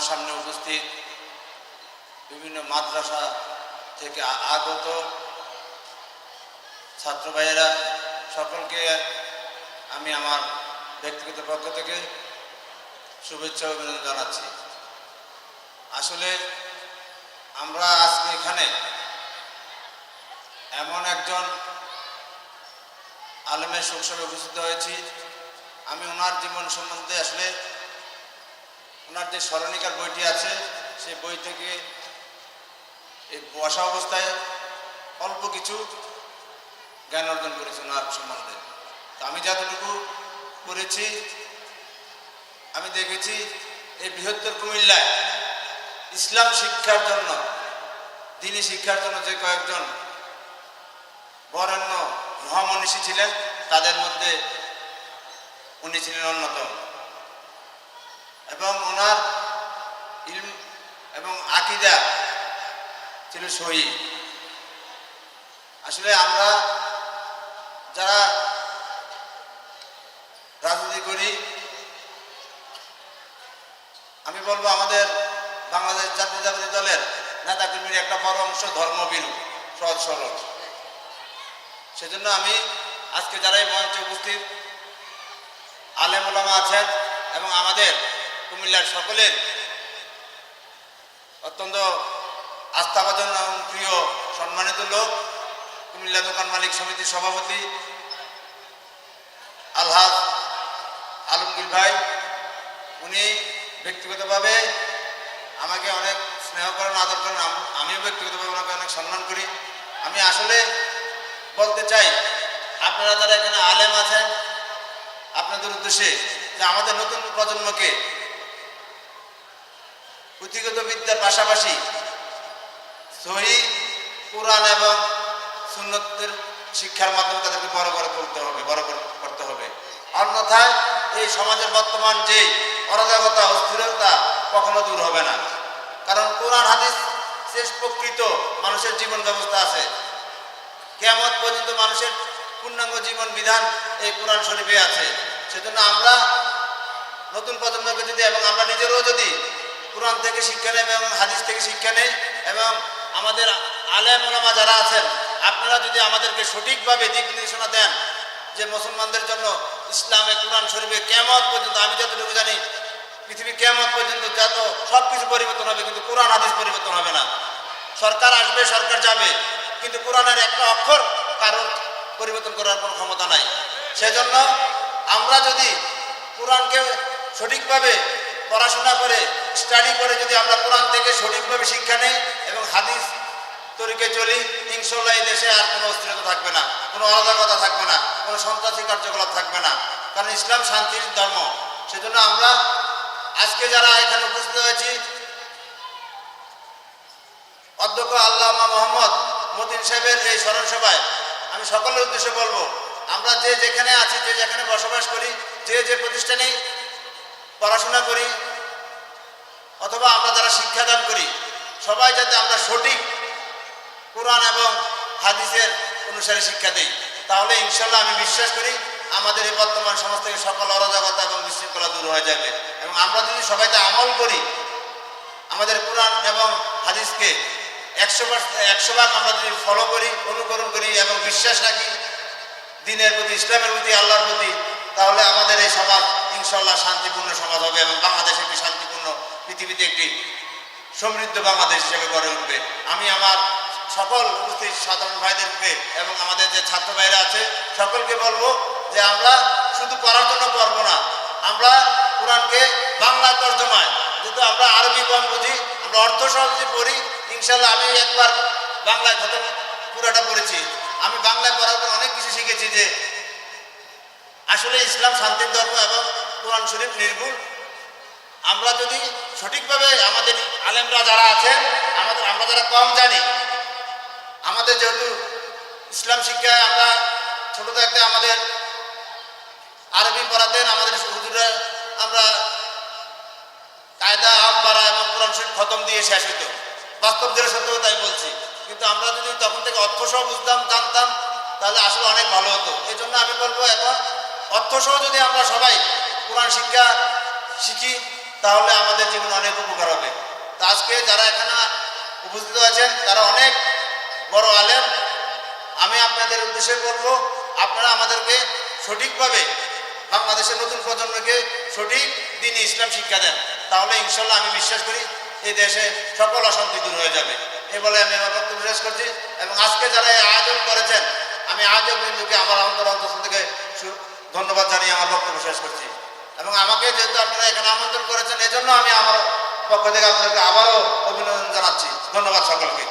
আমার সামনে উপস্থিত বিভিন্ন মাদ্রাসা থেকে আগত ছাত্র ভাইয়েরা সকলকে আমি আমার ব্যক্তিগত পক্ষ থেকে শুভেচ্ছা অভিনন্দন জানাচ্ছি। আসলে আমরা আজকে এখানে এমন একজন আলমের শোকসভায় উপস্থিত হয়েছি। আমি ওনার জীবন সম্বন্ধে আসলে ওনার যে স্মরণিকার বইটি আছে, সেই বই থেকে এই বসা অবস্থায় অল্প কিছু জ্ঞান অর্জন করেছে ওনার সম্বন্ধে। আমি যতটুকু করেছি, আমি দেখেছি এই বৃহত্তর কুমিল্লায় ইসলাম শিক্ষার জন্য, দিনী শিক্ষার জন্য যে কয়েকজন বরেণ্য মহামনীষী ছিলেন, তাদের মধ্যে উনি ছিলেন অন্যতম। এবং ওনার ইলম এবং আকিদা ছিল সহি। আসলে আমরা যারা রাজনীতি করি, আমি বলব আমাদের বাংলাদেশ জাতীয়তাবাদী দলের নেতাকর্মীর একটা বড় অংশ ধর্মবিরু, সহজ সরল। সেজন্য আমি আজকে যারা এই মঞ্চে উপস্থিত, আলেম ওলামা আছেন এবং আমাদের কুমিল্লার সকলের অত্যন্ত আস্থাভাজন এবং প্রিয় সম্মানিত লোক, কুমিল্লা দোকান মালিক সমিতির সভাপতি আলহাজ আলমগীর ভাই। উনি ব্যক্তিগতভাবে আমাকে অনেক স্নেহ করেন, আদর করেন আমিও ব্যক্তিগতভাবে ওনাকে অনেক সম্মান করি। আমি আসলে বলতে চাই, আপনারা যারা এখানে আলেম আছেন, আপনাদের উদ্দেশ্যে যে আমাদের নতুন প্রজন্মকে পুঁথিগত বিদ্যার পাশাপাশি সহি কোরআন এবং সুন্নতের শিক্ষার মাধ্যমে তাদেরকে বড় করে তুলতে হবে, বড় করে করতে হবে। অন্যথায় এই সমাজের বর্তমান যে অরাজকতা, অস্থিরতা কখনো দূর হবে না। কারণ কোরআন, হাদিস শেষ প্রকৃত মানুষের জীবন ব্যবস্থা আছে। কেমন পর্যন্ত মানুষের পূর্ণাঙ্গ জীবন বিধান এই কোরআন শরীফে আছে। সেজন্য আমরা নতুন প্রজন্মকে যদি এবং আমরা নিজেরও যদি কোরআন থেকে শিক্ষা নেই এবং হাদিস থেকে শিক্ষা নেই এবং আমাদের আলেম ওলামা যারা আছেন, আপনারা যদি আমাদেরকে সঠিকভাবে দিক নির্দেশনা দেন যে মুসলমানদের জন্য ইসলামে কোরআন শরীফে কেমত পর্যন্ত, আমি যতটুকু জানি পৃথিবী কেমত পর্যন্ত যত সব কিছু পরিবর্তন হবে, কিন্তু কোরআন হাদিস পরিবর্তন হবে না। সরকার আসবে, সরকার যাবে, কিন্তু কোরআনের একটা অক্ষর কারণ পরিবর্তন করার কোনো ক্ষমতা নাই। সেজন্য আমরা যদি কোরআনকে সঠিকভাবে পড়াশোনা করে স্টাডি করে যদি আমরা কোরআন থেকে সঠিকভাবে শিক্ষা নেই এবং হাদিস তরিকে চলি ইনশাল্লাহ এই দেশে আর কোনো অস্থিরতা থাকবে না, কোনো অরাজকতা থাকবে না, কোনো সন্ত্রাসী কার্যকলাপ থাকবে না। কারণ ইসলাম শান্তির ধর্ম। সেজন্য আমরা আজকে যারা এখানে উপস্থিত হয়েছি, অধ্যক্ষ আল্লামা মোহাম্মদ মতিন সাহেবের এই স্মরণ সভায় আমি সকলের উদ্দেশ্যে বলব, আমরা যে যেখানে আছি, যে যেখানে বসবাস করি, যে যে প্রতিষ্ঠানে পড়াশোনা করি অথবা আমরা যারা শিক্ষাদান করি, সবাই যাতে আমরা সঠিক কোরআন এবং হাদিসের অনুসারে শিক্ষা দিই। তাহলে ইনশাল্লাহ আমি বিশ্বাস করি আমাদের এই বর্তমান সমাজ থেকে সকল অরাজকতা এবং বিশৃঙ্খলা দূর হয়ে যাবে। এবং আমরা যদি সবাইতে আমল করি, আমাদের কোরআন এবং হাদিসকে একশো একশো ভাগ আমরা যদি ফলো করি, অনুকরণ করি এবং বিশ্বাস রাখি, দিনের প্রতি, ইসলামের প্রতি, আল্লাহর প্রতি, তাহলে আমাদের এই সমাজ ইনশাল্লাহ শান্তিপূর্ণ সমাজ হবে এবং বাংলাদেশ একটি শান্তিপূর্ণ পৃথিবীতে একটি সমৃদ্ধ বাংলাদেশ হিসেবে গড়ে উঠবে। আমি আমার সকল উপস্থিত সাধারণ ভাইদেরকে এবং আমাদের যে ছাত্র ভাইরা আছে, সকলকে বলব যে আমরা শুধু পড়ার জন্য পড়ব না, আমরা কোরআনকে বাংলা তর্জমায়, যেহেতু আমরা আরবি কম বুঝি, আমরা অর্থ সহজে পড়ি, ইনশাল্লাহ আমি একবার বাংলায় খতম পুরাটা পড়েছি। আমি বাংলায় পড়ার পর অনেক কিছু শিখেছি যে আসলে ইসলাম শান্তির ধর্ম এবং কোরআন শরীফ নির্ভুল। আমরা যদি সঠিকভাবে আমাদের আলেমরা যারা আছেন, আমাদের আমরা যারা কম জানি, আমাদের যেহেতু ইসলাম শিক্ষায় আমরা ছোট থাকতে আমাদের আরবি পড়াতেন, আমাদের হুজুরা আমরা কায়দা আম পাড়া এবং কোরআন শরীফ খতম দিয়ে শেষ হতো বাস্তব যেটা সত্য তাই বলছি। কিন্তু আমরা যদি তখন থেকে অর্থ সহ বুঝতাম, জানতাম, তাহলে আসলে অনেক ভালো হতো। এই জন্য আমি বলব, এখন অর্থ সহ যদি আমরা সবাই কোরআন শিক্ষা শিখি তাহলে আমাদের জীবনে অনেক উপকার হবে। তা আজকে যারা এখানে উপস্থিত আছেন, তারা অনেক বড় আলেম। আমি আপনাদের উদ্দেশ্যে বলব, আপনারা আমাদেরকে সঠিকভাবে বাংলাদেশের নতুন প্রজন্মকে সঠিক দিন ইসলাম শিক্ষা দেন। তাহলে ইনশাল্লাহ আমি বিশ্বাস করি, এই দেশে সকল অশান্তি দূর হয়ে যাবে। এ বলে আমি আমার বক্তব্য শেষ করছি এবং আজকে যারা আয়োজন করেছেন, আমি আয়োজক বিন্দুকে আমার অন্তর অন্তর থেকে ধন্যবাদ জানিয়ে আমার বক্তব্য শেষ করছি। এবং আমাকে যেহেতু আপনারা এখানে আমন্ত্রণ করেছেন, এজন্য আমি আমার পক্ষ থেকে আপনাদেরকে আবারও অভিনন্দন জানাচ্ছি। ধন্যবাদ সকলকে।